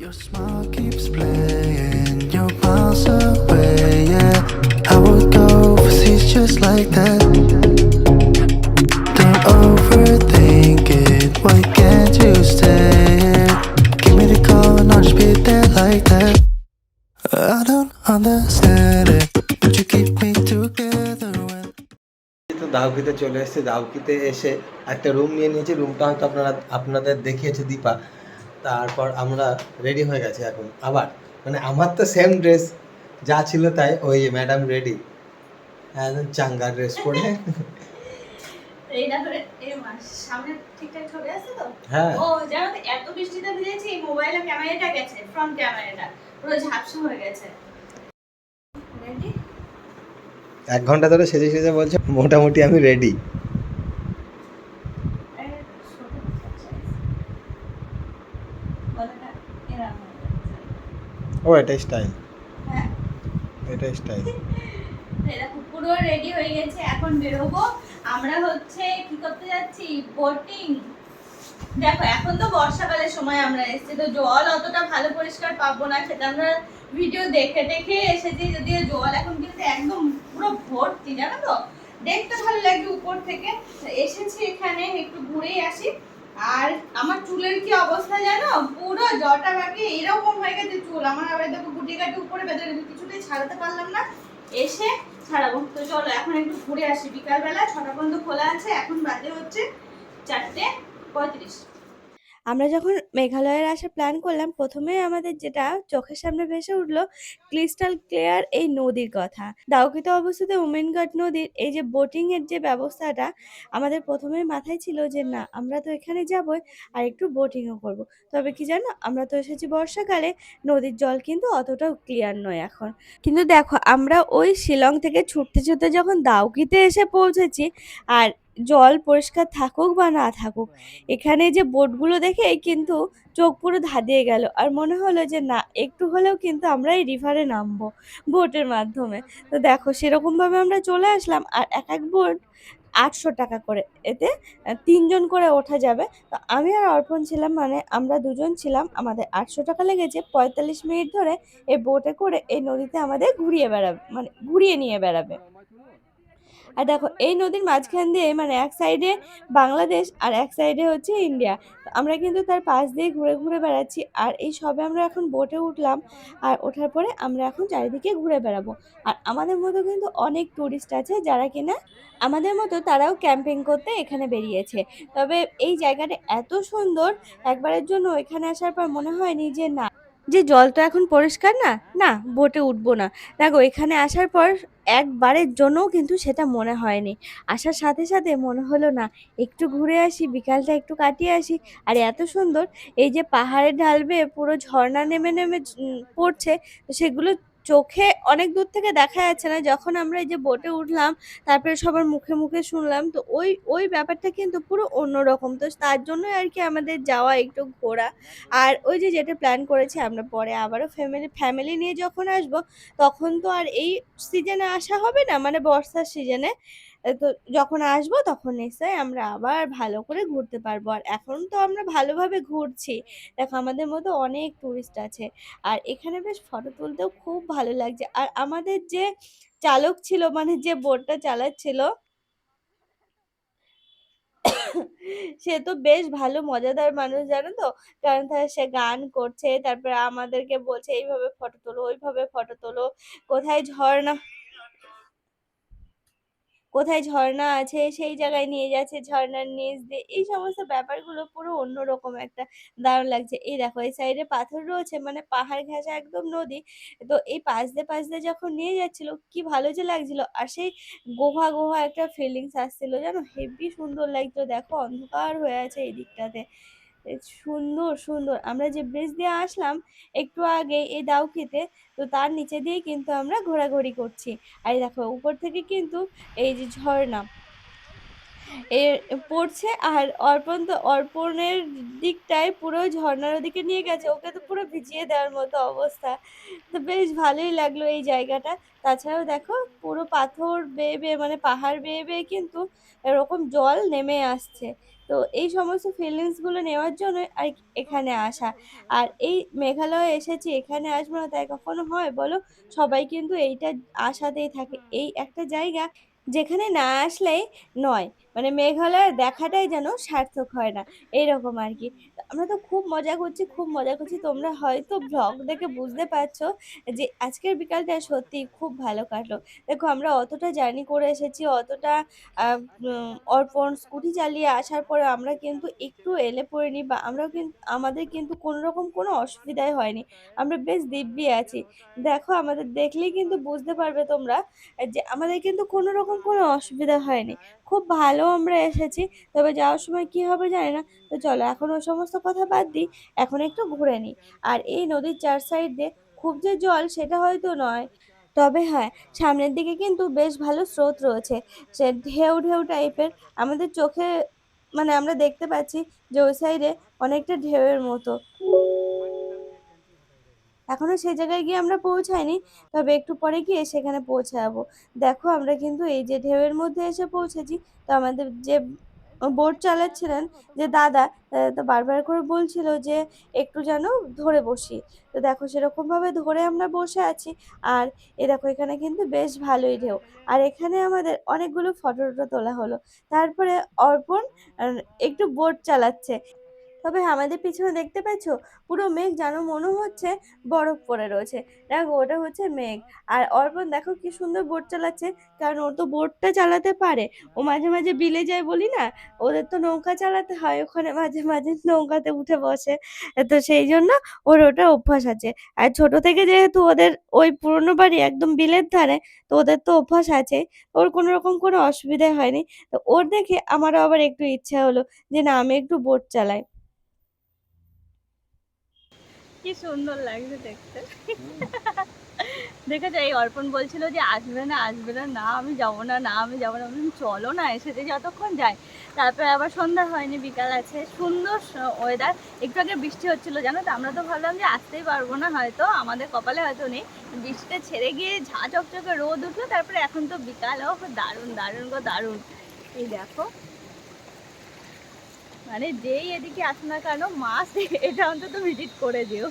Your smile keeps playing, you're miles away, yeah. I would go overseas just like that. Don't overthink it, why can't you stay here? Give me the call and I'll just be there like that. I don't understand it, but you keep me together when. তো দাউকিতে চলে এসেছে দাউকিতে এসে একটা room নিয়ে নিয়েছি রুমটা হয়তো আপনারা আপনাদের দেখিয়েছে দীপা তারপর আমরা রেডি হয়ে গেছি এখন। আবার মানে আমার তো সেম ড্রেস যা ছিল তাই ওই ম্যাডাম রেডি একদম চাঙ্গা ড্রেস পরে। হ্যাঁ। ও জানো এত বৃষ্টিতে ভিজেছি মোবাইলের ক্যামেরাটা গেছে ফ্রন্ট ক্যামেরাটা পুরো ঝাপসা হয়ে গেছে। এক ঘণ্টা ধরে সেজে সেজে বলছে মোটামুটি আমি রেডি ও এটাই স্টাইল হ্যাঁ। এটাই স্টাইল পুরো রেডি হয়ে গেছে এখন বেরোবো। আমরা হচ্ছে কি করতে যাচ্ছি? বোটিং দেখো এখন তো বর্ষাকালের সময় আমরা এসেছি তো জল অতটা ভালো পরিষ্কার পাবো না সেটা আমরা ভিডিও দেখে দেখে এসেছি যদিও জল এখন কিন্তু একদম পুরো ভর্তি জানো তো? দেখতে ভালো লাগবে উপর থেকে। এসেছি এখানে একটু ঘুরেই আসি। আর আমার চুলের কি অবস্থা জানো? পুরো জটা বাকি এরকম হয়ে গেছে চুল। আমার আবার দেখো গুটি কাটি উপরে বেঁধে কিছুতেই ছাড়াতে পারলাম না। এসে ছাড়াবো। তো চলো, এখন একটু ঘুরে আসি। বিকালবেলা ছটা পর্যন্ত খোলা আছে, এখন বাজে হচ্ছে চারটে পঁয়ত্রিশ। আমরা যখন মেঘালয়ের আসার প্ল্যান করলাম, প্রথমে আমাদের যেটা চোখের সামনে ভেসে উঠল ক্রিস্টাল ক্লিয়ার এই নদীর কথা। দাউকিতে অবস্থিত উমেনঘাট নদীর এই যে বোটিং এর যে ব্যবস্থাটা, আমাদের প্রথমে মাথায় ছিল যে, না, আমরা তো এখানে যাবই আর একটু বোটিংও করব। তবে কি জানো, আমরা তো এসেছি বর্ষাকালে, নদীর জল কিন্তু অতটাও ক্লিয়ার নয় এখন। কিন্তু দেখো, আমরা ওই শিলং থেকে ছুটতে ছুটতে যখন দাউকিতে এসে পৌঁছেছি, আর জল পরিষ্কার থাকুক বা না থাকুক। এখানে যে বোটগুলো দেখে কিন্তু চোখ পুরো ধাঁধিয়ে গেল। আর মনে হলো যে না একটু হলেও কিন্তু আমরা এই রিভারে নামবো বোটের মাধ্যমে। তো দেখো সেরকমভাবে আমরা চলে আসলাম আর এক এক বোট আটশো টাকা করে। এতে তিনজন করে ওঠা যাবে। তো আমি আর অর্পণ ছিলাম মানে আমরা দুজন ছিলাম। আমাদের আটশো টাকা লেগেছে। পঁয়তাল্লিশ মিনিট ধরে এই বোটে করে এই নদীতে আমাদের ঘুরিয়ে বেড়াবে মানে ঘুরিয়ে নিয়ে বেড়াবে। আর দেখো, এই নদীর মাঝখান দিয়ে মানে এক সাইডে বাংলাদেশ আর এক সাইডে হচ্ছে ইন্ডিয়া আমরা কিন্তু তার পাশ দিয়ে ঘুরে ঘুরে বেড়াচ্ছি আর এই সবে আমরা এখন বোটে উঠলাম আর ওঠার পরে আমরা এখন চারিদিকে ঘুরে বেড়াবো। আর আমাদের মতো কিন্তু অনেক টুরিস্ট আছে যারা কিনা আমাদের মতো তারাও ক্যাম্পিং করতে এখানে বেরিয়েছে। তবে এই জায়গাটা এত সুন্দর, একবারের জন্য এখানে আসার পর মনে হয়নি যে না, যে জল তো এখন পরিষ্কার না না বোটে উঠবো না। দেখো, এখানে আসার পর একবারের জন্যও কিন্তু সেটা মনে হয়নি। আসার সাথে সাথে মনে হলো, না, একটু ঘুরে আসি, বিকালটা একটু কাটিয়ে আসি। আর এত সুন্দর এই যে পাহাড়ে ঢালবে, পুরো ঝর্ণা নেমে নেমে পড়ছে সেগুলো চোখে অনেক দূর থেকে দেখা যাচ্ছে না। যখন আমরা এই যে বোটে উঠলাম, তারপরে সবার মুখে মুখে শুনলাম, তো ওই ওই ব্যাপারটা কিন্তু পুরো অন্যরকম। তো তার জন্য আর কি আমাদের যাওয়া একটু ঘোরা। আর ওই যে যেটা প্ল্যান করেছি আমরা পরে আবারও ফ্যামিলি ফ্যামিলি নিয়ে যখন আসব, তখন তো আর এই সিজনে আসা হবে না? মানে বর্ষার সিজনে তো যখন আসব তখন নিশ্চয়ই আমরা আবার ভালো করে ঘুরতে পারব। আর এখন তো আমরা ভালোভাবে ঘুরছি। দেখো আমাদের মতো অনেক টুরিস্ট আছে। আর এখানে বেশ ফটো তুলতেও খুব ভালো লাগছে। আর আমাদের যে চালক ছিল মানে যে বোটটা চালাচ্ছিল, সে তো বেশ ভালো, মজাদার মানুষ, জানো তো? কারণ তার সে গান করছে, তারপরে আমাদেরকে বলছে, এইভাবে ফটো তোলো, ওইভাবে ফটো তোলো। কোথায় ঝর্ণা কোথায় ঝর্ণা আছে, সেই জায়গায় নিয়ে যাচ্ছে, ঝর্ণার নিচ দিয়ে, এই সমস্ত ব্যাপারগুলো পুরো অন্যরকম একটা দারুণ লাগছে। এই দেখো, এই সাইডে পাথর রয়েছে মানে পাহাড় ঘেঁষা একদম নদী, তো এই পাশ দিয়ে পাশ দিয়ে যখন নিয়ে যাচ্ছিল, কি ভালো যে লাগছিল। আর সেই গোহা গোহা একটা ফিলিংস আসছিল, জানো? হেভি সুন্দর লাগতো দেখো, অন্ধকার হয়ে আছে এই দিকটাতে। সুন্দর সুন্দর। আমরা যে ব্রিজ দিয়ে আসলাম, একটু আগে এই দাউকিতে তো তার নিচে দিয়ে কিন্তু আমরা ঘোরাঘুরি করছি। আর দেখো, উপর থেকে কিন্তু এই যে ঝর্ণা এ, পড়ছে আর অর্পণ তো, অর্পণের দিকটায় পুরো ঝর্ণার ওদিকে নিয়ে গেছে। ওকে তো পুরো ভিজিয়ে দেওয়ার মতো অবস্থা। তো বেশ ভালোই লাগল এই জায়গাটা। তাছাড়াও দেখো, পুরো পাথর বেয়ে বেয়ে মানে পাহাড় বেয়ে বেয়ে কিন্তু এরকম জল নেমে আসছে। তো এই সমস্ত ফিলিংসগুলো নেওয়ার জন্য আর এখানে আসা। আর এই মেঘালয়ে এসেছি, এখানে আসব না, তাই কখনো হয়? বলো, সবাই কিন্তু এইটা আশাতেই থাকে। এই একটা জায়গা যেখানে না আসলেই নয়। মানে মেঘালয় দেখাটাই যেন সার্থক হয় না, এইরকম আর কি। আমরা তো খুব মজা করছি, খুব মজা করছি। তোমরা হয়তো ব্লগ দেখে বুঝতে পারছ যে আজকের বিকালটা সত্যি খুব ভালো কাটলো। দেখো, আমরা অতটা জার্নি করে এসেছি, অতটা অর্পণ স্কুটি চালিয়ে আসার পরে আমরা কিন্তু একটু এলে পড়িনি বা আমরা কিন্তু আমাদের কিন্তু কোনো রকম কোনো অসুবিধাই হয়নি। আমরা বেশ দিব্যি আছি। দেখো, আমাদের দেখলেই কিন্তু বুঝতে পারবে তোমরা যে আমাদের কিন্তু কোনো রকম কোনো অসুবিধা হয়নি। খুব ভালো আমরা এসেছি। তবে যাওয়ার সময় কি হবে জানি না। তো চলো এখন ওই সমস্ত কথা বাদ দিই। এখন একটু ঘুরে নিই। আর এই নদীর চার সাইড দিয়ে খুব যে জল সেটা হয়তো নয়। তবে হ্যাঁ সামনের দিকে কিন্তু বেশ ভালো স্রোত রয়েছে। সে ঢেউ ঢেউ টাইপের আমাদের চোখে মানে আমরা দেখতে পাচ্ছি যে ওই সাইডে অনেকটা ঢেউয়ের মতো। এখনও সেই জায়গায় গিয়ে আমরা পৌঁছাইনি, তবে একটু পরে গিয়ে সেখানে পৌঁছাবো। দেখো, আমরা কিন্তু এই যে ঢেউয়ের মধ্যে এসে পৌঁছেছি, তো আমাদের যে বোট চালাচ্ছিলেন যে দাদা তো বারবার করে বলছিল যে একটু যেন ধরে বসি। তো দেখো, সেরকমভাবে ধরে আমরা বসে আছি, আর এ দেখো, এখানে কিন্তু বেশ ভালোই ঢেউ। আর এখানে আমাদের অনেকগুলো ফটো তোলা হলো। তারপরে অর্পণ একটু বোট চালাচ্ছে। তবে আমাদের পিছনে দেখতে পাচ্ছ, পুরো মেঘ যেন মনে হচ্ছে বরফ পড়ে রয়েছে। দেখো, ওটা হচ্ছে মেঘ। আর অর্পণ, দেখো কি সুন্দর বোট চালাচ্ছে, কারণ ও তো বোটটা চালাতে পারে। ও মাঝে মাঝে বিলে যায় বলি না? ওদের তো নৌকা চালাতে হয়, ওখানে মাঝে মাঝে নৌকাতে উঠে বসে। তো সেই জন্য ওর ওটা অভ্যাস আছে। আর ছোট থেকে যেহেতু ওদের ওই পুরনো বাড়ি একদম বিলের ধারে, তো ওদের তো অভ্যাস আছে। ওর কোনো রকম কোনো অসুবিধা হয়নি। তো ওর দেখে আমারও আবার একটু ইচ্ছা হলো যে না, আমি একটু বোট চালাই। কি সুন্দর লাগছে দেখতে। দেখেছ এই অর্পণ বলছিল যে আসবে না আসবে না না আমি যাব না না আমি যাব না। চলো না এসেছে যতক্ষণ যাই তারপরে আবার সন্ধ্যা হয়নি বিকাল আছে। সুন্দর ওয়েদার একটু আগে বৃষ্টি হচ্ছিল জানো তো? আমরা তো ভাবলাম যে আসতেই পারব না হয়তো আমাদের কপালে হয়তো নেই। বৃষ্টিটা ছেড়ে গিয়ে ঝাঁ চকচকে রোদ উঠল তারপরে এখন তো বিকাল ও দারুণ দারুণ গো দারুণ। এই দেখো মানে যেই এদিকে আসো না কেন মাস এটা অন্তত ভিজিট করে দিও।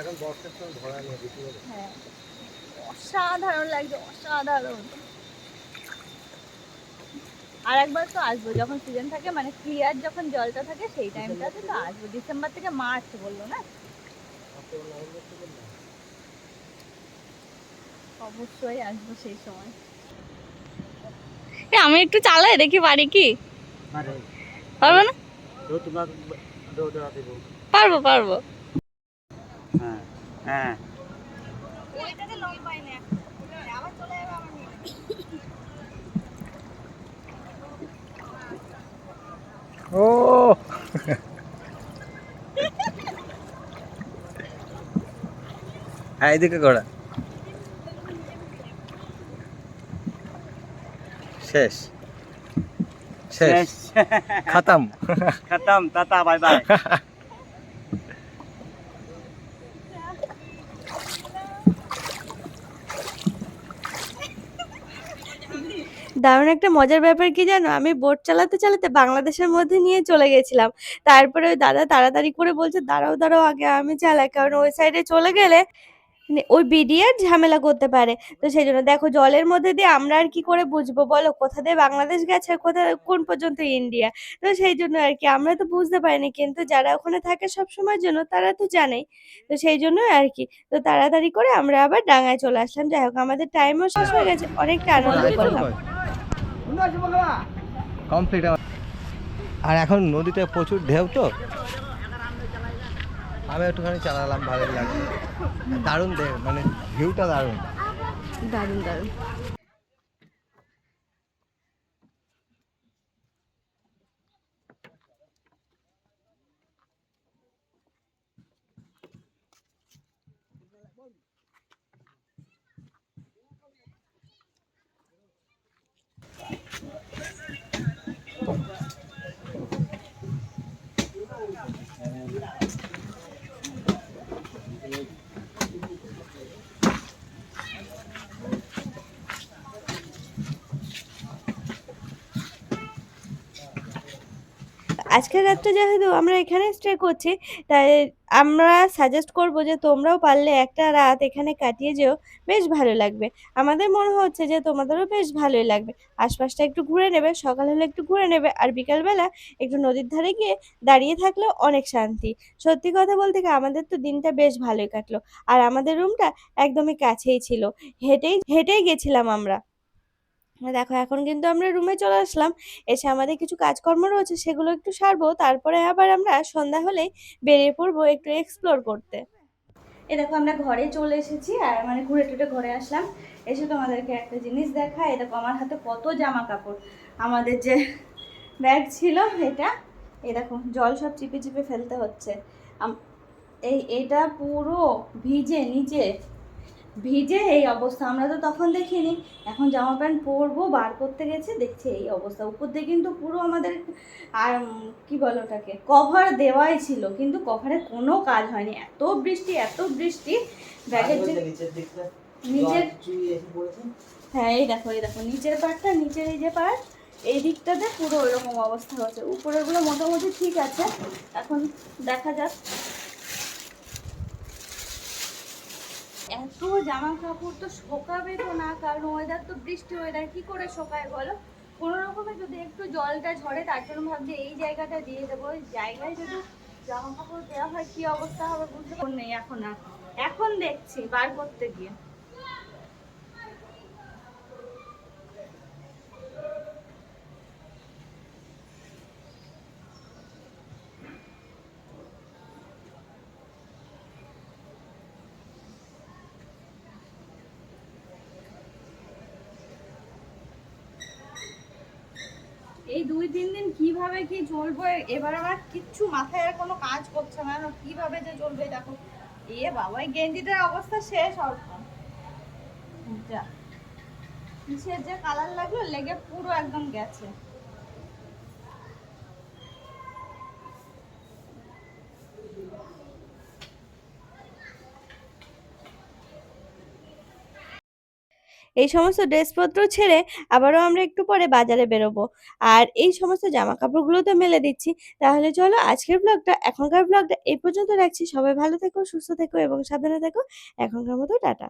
এখন বর্ষার সময় করে। হ্যাঁ অসাধারণ লাগছে অসাধারণ। আর একবার তো আসব যখন সিজন থাকে মানে ক্লিয়ার যখন জলটা থাকে সেই টাইমটাতে তো আসব। ডিসেম্বর থেকে মার্চ বলল না? অবশ্যই আসব সেই সময়। আমি একটু চালাই দেখি পারি কি? পারব না? পারব পারব। হ্যাঁ হ্যাঁ। ও। হ্যাঁ এদিকে ঘোড়া শেষ। শেষ। খতম। খতম টাটা বাই বাই। দারুণ একটা মজার ব্যাপার কি জানো? আমি বোট চালাতে চালাতে বাংলাদেশের মধ্যে নিয়ে চলে গেছিলাম। তারপরে ওই দাদা তাড়াতাড়ি করে বলছে দাঁড়াও দাঁড়াও আগে আমি চালাই। কারণ ওই সাইডে চলে গেলে ওই বিডিআর ঝামেলা করতে পারে। তো সেই জন্য দেখো জলের মধ্যে দিয়ে আমরা আর কি করে বুঝব বলো? কোথা দিয়ে বাংলাদেশ গেছে কোথা কোন পর্যন্ত ইন্ডিয়া? তো সেই জন্য আর কি আমরা তো বুঝতে পারিনি কিন্তু যারা ওখানে থাকে সব সময়ের জন্য তারা তো জানেই। তো সেই জন্য আর কি তো তাড়াতাড়ি করে আমরা আবার ডাঙায় চলে আসলাম। যাই হোক আমাদের টাইমও শেষ হয়ে গেছে অনেকটা আনন্দ করলাম কমপ্লিট আর এখন নদীতে প্রচুর ঢেউ তো? আমি একটুখানি চালালাম ভালো লাগে দারুণ দেখ মানে ভিউটা দারুণ। দারুণ দারুণ। আজকের রাতটা যেহেতু আমরা এখানে স্টে করছি, তাই আমরা সাজেস্ট করব যে তোমরাও পারলে একটা রাত এখানে কাটিয়ে যেও, বেশ ভালো লাগবে। আমাদের মনে হচ্ছে যে তোমাদেরও বেশ ভালোই লাগবে। আশপাশটা একটু ঘুরে নেবে, সকাল হলে একটু ঘুরে নেবে, আর বিকালবেলা একটু নদীর ধারে গিয়ে দাঁড়িয়ে থাকলেও অনেক শান্তি। সত্যি কথা বলতে কি আমাদের তো দিনটা বেশ ভালোই কাটলো। আর আমাদের রুমটা একদমই কাছেই ছিল। হেঁটেই হেঁটেই গেছিলাম আমরা। দেখো, এখন কিন্তু আমরা রুমে চলে আসলাম। এসে আমাদের কিছু কাজকর্ম রয়েছে, সেগুলো একটু সারবো, তারপরে আবার আমরা সন্ধ্যা হলেই বেরিয়ে পড়ব একটু এক্সপ্লোর করতে। এ দেখো, আমরা ঘরে চলে এসেছি, আর মানে ঘুরে টুরে ঘরে আসলাম। এসে তোমাদেরকে একটা জিনিস দেখা এ দেখো, আমার হাতে কত জামা কাপড় আমাদের যে ব্যাগ ছিল এটা এই দেখো, জল সব চিপে চিপে ফেলতে হচ্ছে। এই, এটা পুরো ভিজে, নিচে ভিজে এই অবস্থা আমরা তো তখন দেখিনি। এখন জামা প্যান্ট পরবো বার করতে গেছে দেখছি এই অবস্থা। উপর দিয়ে কিন্তু পুরো আমাদের আর কি বলো ওটাকে কভার দেওয়াই ছিল কিন্তু কভারে কোনো কাজ হয়নি। এত বৃষ্টি এত বৃষ্টি ব্যাগের যে নিচের। হ্যাঁ এই দেখো এই দেখো নিচের পার্টটা নিচের এই যে পার্ট এই দিকটাতে পুরো এরকম অবস্থা হচ্ছে উপরেরগুলো মোটামুটি ঠিক আছে। এখন দেখা যাক। এত জামা কাপড় তো শোকাবে তো না, কারণ ওয়েদার তো বৃষ্টি ওয়েদার কি করে শোকায় বলো? কোনো রকমে যদি একটু জলটা ঝরে, তার জন্য ভাবছি এই জায়গাটা দিয়ে দেবো। ওই জায়গায় যদি জামা কাপড় দেওয়া হয়, কি অবস্থা হবে বুঝতে নেই, এখন আর এখন দেখছি, বার করতে গিয়ে এই দুই তিন দিন কীভাবে কি চলবো? এবার আমার কিচ্ছু মাথায় আর কোনো কাজ করছে না। কীভাবে যে চলবে দেখো। এ বাবা গেঞ্জিটার অবস্থা শেষ অল্প যা। কিসের যে কালার লাগল, লেগে পুরো একদম গেছে। এই সমস্ত ড্রেসপত্র ছেড়ে আবারও আমরা একটু পরে বাজারে বেরোবো। আর এই সমস্ত জামা কাপড়গুলো তো মেলে দিচ্ছি। তাহলে চলো আজকের ব্লগটা এখনকার ব্লগটা এই পর্যন্ত রাখছি। সবাই ভালো থেকো, সুস্থ থেকো এবং সাবধানে থেকো। এখনকার মতো টাটা।